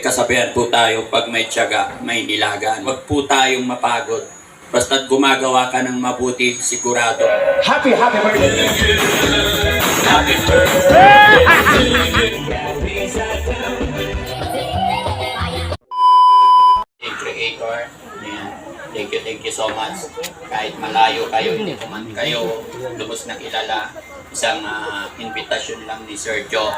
Kasabihan po tayo pag may tiyaga, may nilagan. Huwag po tayong mapagod. Basta't gumagawa ka ng mabuti, sigurado. Happy, happy birthday. Happy birthday! Creator. Thank you, thank you so much. Kahit malayo kayo, hindi ko man kayo lubos na kilala, isang ah, invitation lang ni Joe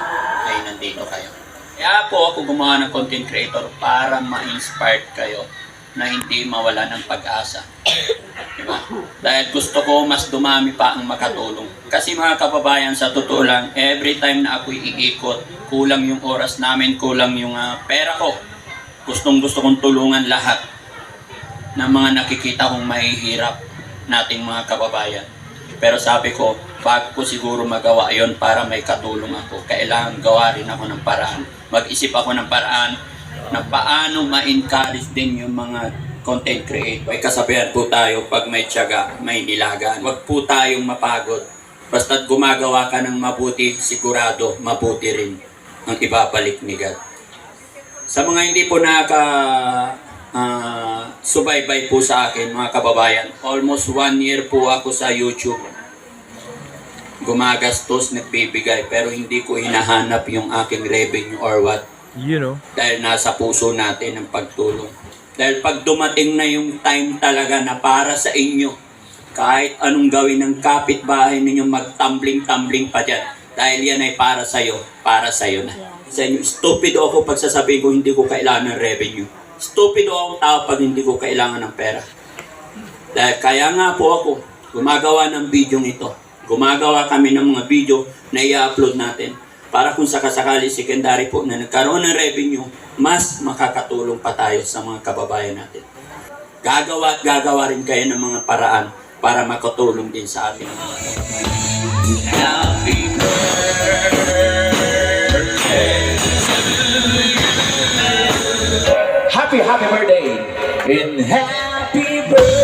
ay nandito kayo. Kaya po ako gumawa ng content creator para ma-inspired kayo na hindi mawala ng pag-asa. Diba? Dahil gusto ko mas dumami pa ang makatulong. Kasi mga kababayan, sa totoo lang, every time na ako'y iikot, kulang yung oras namin, kulang yung ah, pera ko. Gustong gusto kong tulungan lahat ng mga nakikita kong mahihirap nating mga kababayan. Pero sabi ko, bago ko siguro magawa yon para may katulong ako, kailangan gawa rin ako ng paraan. Mag-isip ako ng paraan na paano ma-encourage din yung mga content creator. May kasabihan po tayo, pag may tiyaga, may nilagan. Huwag po tayong mapagod. Basta't gumagawa ka ng mabuti, sigurado, mabuti rin ang ibabalik ni God. Sa mga hindi po naka ah, subaybay po sa akin, mga kababayan, almost one year po ako sa YouTube. Gumagastos, nagbibigay, pero hindi ko hinahanap yung aking revenue or what You know. dahil nasa puso natin ang pagtulong. Dahil pag dumating na yung time talaga na para sa inyo, kahit anong gawin ng kapitbahay ninyo, magtumbling-tumbling pa dyan. Dahil yan ay para sa'yo, para sa'yo na. Sa inyo, stupido ako pag sasabihin ko hindi ko kailangan ng revenue. Stupido ako tao pag hindi ko kailangan ng pera. Dahil kaya nga po ako gumagawa ng video ito. Gumagawa kami ng mga video na i-upload natin para kung sakasakali secondary po na nagkaroon ng revenue, mas makakatulong pa tayo sa mga kababayan natin. Gagawa at gagawa rin kayo ng mga paraan para makatulong din sa ating mga Happy Happy, happy birthday. And happy birthday,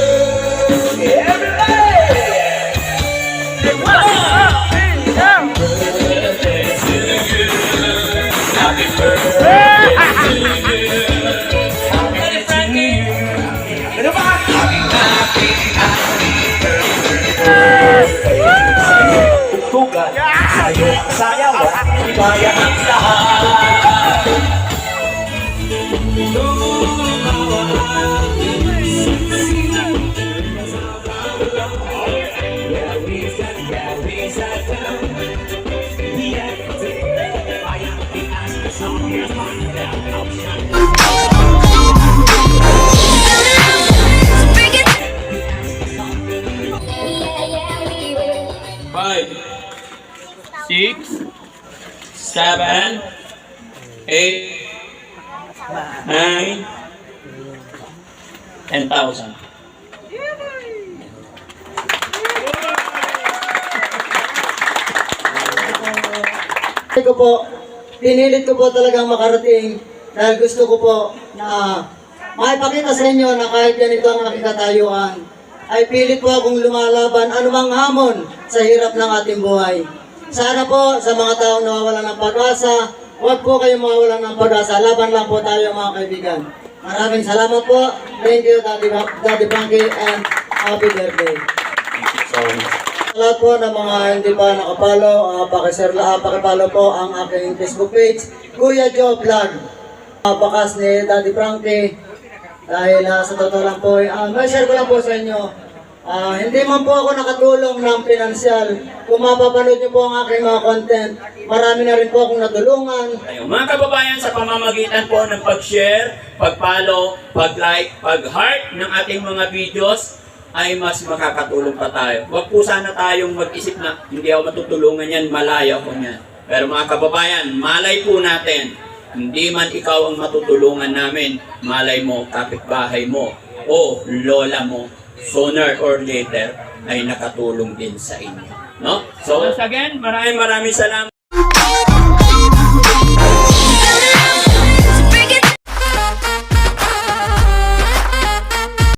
sayo, six, seven, eight, nine, ten thousand. Ko po, pinilit ko po talagang makarating dahil gusto ko po na maipakita sa inyo na kahit ganito ang aking katayuan, ay pilit po akong lumalaban anumang hamon sa hirap ng ating buhay. Sana po sa mga taong nawawalan ng pag-asa, huwag po kayong mawawalan ng pag-asa. Laban lang po tayo mga kaibigan. Maraming salamat po. Thank you, Daddy, Daddy Frankie, and happy birthday. Thank you so much. Lahat po ng mga hindi pa nakapalo, uh, pakishare uh, pakipalo po ang aking Facebook page, Kuya Joe Vlog. Uh, bakas ni Daddy Frankie, dahil uh, sa totoo lang po, uh, may share ko lang po sa inyo, Ah, hindi man po ako nakatulong ng pinansyal. Kung mapapanood niyo po ang aking mga content, marami na rin po akong natulungan. Ayun, mga kababayan, sa pamamagitan po ng pag-share, pag-follow, pag-like, pag-heart ng ating mga videos, ay mas makakatulong pa tayo. Huwag po sana tayong mag-isip na hindi ako matutulungan yan, malayo ako niyan. Pero mga kababayan, malay po natin, hindi man ikaw ang matutulungan namin, malay mo, kapitbahay mo, o lola mo, sooner or later, ay nakatulong din sa inyo. No? So once again, maraming maraming salamat.